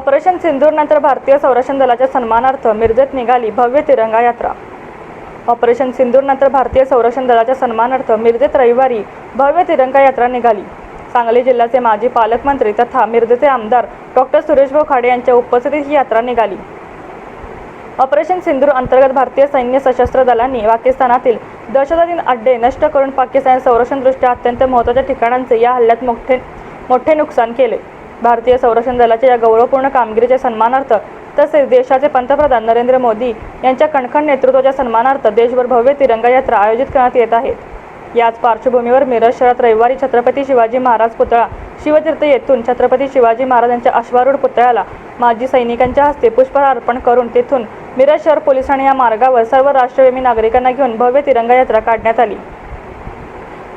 Operation सिंदूरनंतर भारतीय संरक्षण दलाच्या सन्मानार्थ मिरजेत निघाली भव्य तिरंगा यात्रा. ऑपरेशन सिंदूरनंतर भारतीय संरक्षण दलाच्या सन्मानार्थ मिरजेत रविवारी भव्य तिरंगा यात्रा निघाली. सांगली जिल्ह्याचे माजी पालकमंत्री तथा मिरजेचे आमदार डॉक्टर सुरेशभाऊ खाडे यांच्या उपस्थितीत ही यात्रा निघाली. ऑपरेशन सिंदूर अंतर्गत भारतीय सैन्य सशस्त्र दलांनी पाकिस्तानातील दहशतवादी अड्डे नष्ट करून पाकिस्तान संरक्षणदृष्ट्या अत्यंत महत्त्वाच्या ठिकाणांचे या हल्ल्यात मोठे मोठे नुकसान केले. भारतीय संरक्षण दलाच्या या गौरवपूर्ण कामगिरीच्या सन्मानार्थ तसेच देशाचे पंतप्रधान नरेंद्र मोदी यांच्या कणखण नेतृत्वाच्या सन्मानार्थ देशभर भव्य तिरंगा यात्रा आयोजित करण्यात येत आहेत याच पार्श्वभूमीवर मिरज शहरात रविवारी छत्रपती शिवाजी महाराज पुतळा शिवतीर्थ येथून छत्रपती शिवाजी महाराजांच्या अश्वारूढ पुतळ्याला माजी सैनिकांच्या हस्ते पुष्पहार अर्पण करून तेथून मिरज शहर पोलिसांनी या मार्गावर सर्व राष्ट्रप्रेमी नागरिकांना घेऊन भव्य तिरंगा यात्रा काढण्यात आली.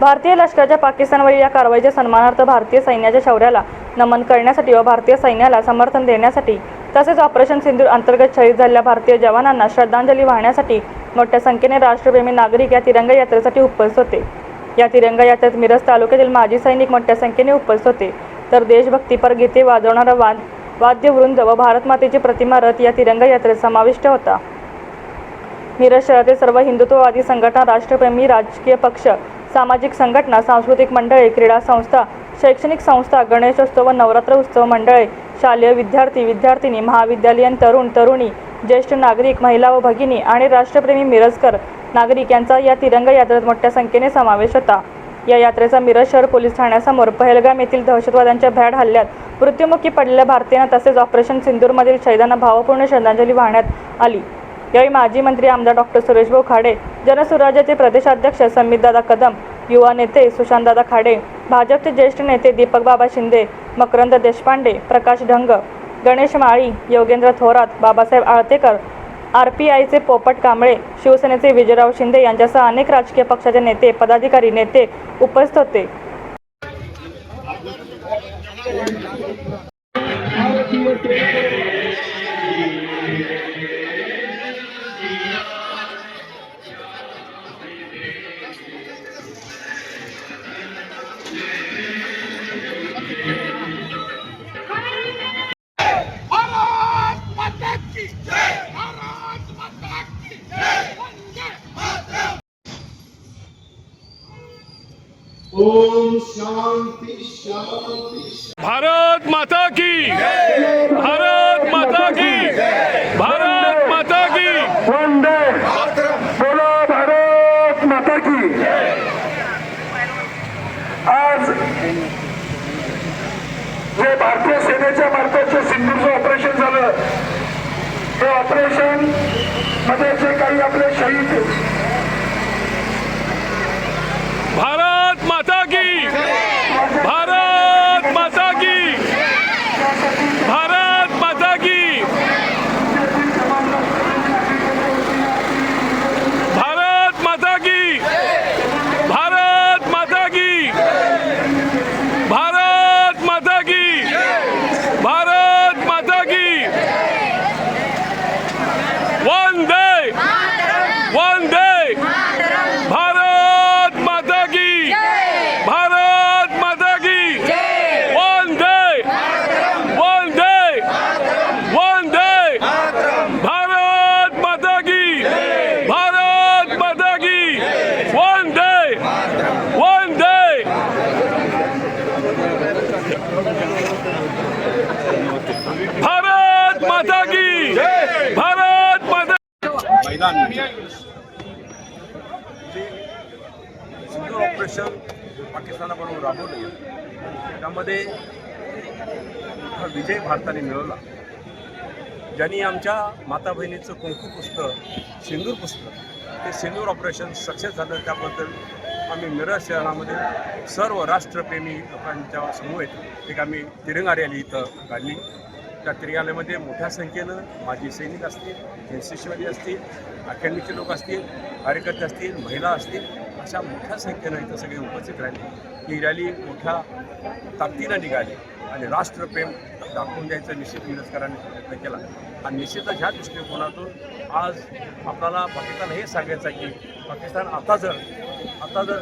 भारतीय लष्कराच्या पाकिस्तानवरील या कारवाईच्या सन्मानार्थ भारतीय सैन्याच्या शौर्याला नमन करण्यासाठी व भारतीय सैन्याला समर्थन देण्यासाठी तसेच ऑपरेशन सिंधूर अंतर्गत शहीद झालेल्या भारतीय जवानांना श्रद्धांजली वाहण्यासाठी मोठ्या संख्येने राष्ट्रप्रेमी नागरिक या तिरंगा यात्रेसाठी उपस्थित होते. या तिरंगा यात्रेत मिरज तालुक्यातील माजी सैनिक मोठ्या संख्येने उपस्थित होते. तर देशभक्तीपर गीते वाजवणारा वाद वाद्यवृंद व भारतमातेची प्रतिमा रथ या तिरंगा यात्रेत समाविष्ट होता. मिरज शहरातील सर्व हिंदुत्ववादी संघटना राष्ट्रप्रेमी राजकीय पक्ष सामाजिक संघटना सांस्कृतिक मंडळे क्रीडा संस्था शैक्षणिक संस्था गणेशोत्सव व नवरात्र उत्सव मंडळे शालेय विद्यार्थी विद्यार्थिनी महाविद्यालयीन तरुण तरुणी ज्येष्ठ नागरिक महिला व भगिनी आणि राष्ट्रप्रेमी मिरजकर नागरिक यांचा या तिरंगा यात्रेत मोठ्या संख्येने समावेश होता. या यात्रेचा मिरज शहर पोलीस ठाण्यासमोर पहलगाम येथील दहशतवाद्यांच्या भ्याड हल्ल्यात मृत्युमुखी पडलेल्या भारतीयांना तसेच ऑपरेशन सिंदूरमधील शहीदांना भावपूर्ण श्रद्धांजली वाहण्यात आली. यावेळी माजी मंत्री आमदार डॉक्टर सुरेशभाऊ खाडे जनसुराज्याचे प्रदेशाध्यक्ष संमितदादा कदम युवा नेते सुशांतदादा खाडे भाजपचे ज्येष्ठ नेते दीपक बाबा शिंदे मकरंद देशपांडे प्रकाश ढंग गणेश माळी योगेंद्र थोरात बाबासाहेब आळतेकर आर पी आयचे पोपट कांबळे शिवसेनेचे विजयराव शिंदे यांच्यासह अनेक राजकीय पक्षाचे नेते पदाधिकारी नेते उपस्थित होते Thank you. भारत माता की जय वंदे मातरम ओम शांति शांति भारत माता की भारत माता की भारत माता की वंदे बोलो भारत माता की आज जे भारतीय सेनेच्या मार्फत जे सिंधूचं ऑपरेशन झालं हे ऑपरेशनमध्ये जे काही आपले शहीद भारत माता की भारत माता की भारत माता की भारत माता की भारत माता की भारत माता की भारत माता की वंदे वंदे भारत माता की भारत माता की वंदे वंदे वंदे भारत माता की भारत माता की वंदे वंदे भारत माता की भारत माता मैदान सिंधू ऑपरेशन पाकिस्तानाबरोबर राबवलं. त्यामध्ये हा विजय भारताने मिळवला. ज्यांनी आमच्या माता बहिणीचं कुंकू पुस्तक सिंदूर पुस्तक ते सिंदूर ऑपरेशन सक्सेस झालं. त्याबद्दल आम्ही मिरज शहरामध्ये सर्व राष्ट्रप्रेमी लोकांच्या समूह एक आम्ही तिरंगा रॅली इथं काढली. त्या तिरंगाल्यामध्ये मोठ्या संख्येनं माजी सैनिक असतील एन सी सीवाले असतील अकॅडमीचे लोक असतील कार्यकर्ते असतील महिला असतील अशा मोठ्या संख्येनं इथं सगळे उपस्थित राहिले. ही रॅली मोठ्या ताकदीनं निघाली आणि राष्ट्रप्रेम दाखवून द्यायचा निश्चित मिरजकरांनी प्रयत्न केला. आणि निश्चितच ह्या दृष्टिकोनातून आज आपल्याला पाकिस्तान हे सांगायचं आहे की पाकिस्तान आता जर आता जर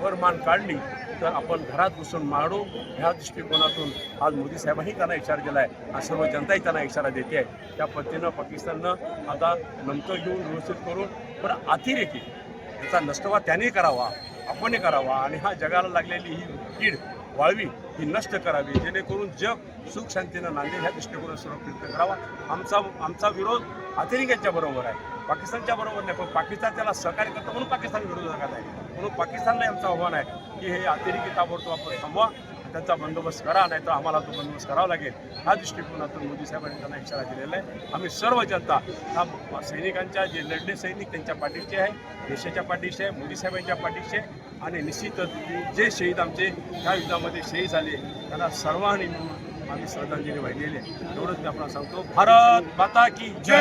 वर मान काढली तर आपण घरात बसून मारू ह्या दृष्टिकोनातून आज मोदी साहेबांनी त्यांना इशारा दिला आहे आणि सर्व जनताही त्यांना इशारा देते आहे त्या पद्धतीनं पाकिस्ताननं आता नंतर घेऊन व्यवस्थित करून पण अतिरेकी याचा नष्टवा त्याने करावा आपणही करावा. आणि हा जगाला लागलेली ही कीड वाळवी ही नष्ट करावी जेणेकरून जग सुख शांतीनं नांदेल ह्या दृष्टिकोनात सर्व प्रयत्न करावा. आमचा आमचा विरोध अतिरेक्यांच्या बरोबर आहे. पाकिस्तानच्या बरोबर नाही पण पाकिस्तान त्याला सहकार्य करतं म्हणून पाकिस्तान विरोधात आहे. म्हणून पाकिस्तानला यांचं आव्हान आहे की हे अतिरेकी ताबडतोब आपण थांबवा त्यांचा बंदोबस्त करा नाही तर आम्हाला तो बंदोबस्त करावा लागेल. ह्या दृष्टिकोनातून मोदी साहेबांनी त्यांना इशारा दिलेला आहे. आम्ही सर्व जनता हा सैनिकांच्या जे लढले सैनिक त्यांच्या पाठीशी आहे देशाच्या पाठीशी आहे मोदी साहेबांच्या पाठीशी आहे. आणि निश्चितच जे शहीद आमचे ह्या युद्धामध्ये शहीद झाले त्यांना सर्वांनी मिळून आम्ही श्रद्धांजली वाहिलेली आहे. एवढंच मी आपल्याला सांगतो. भारत माता की जय!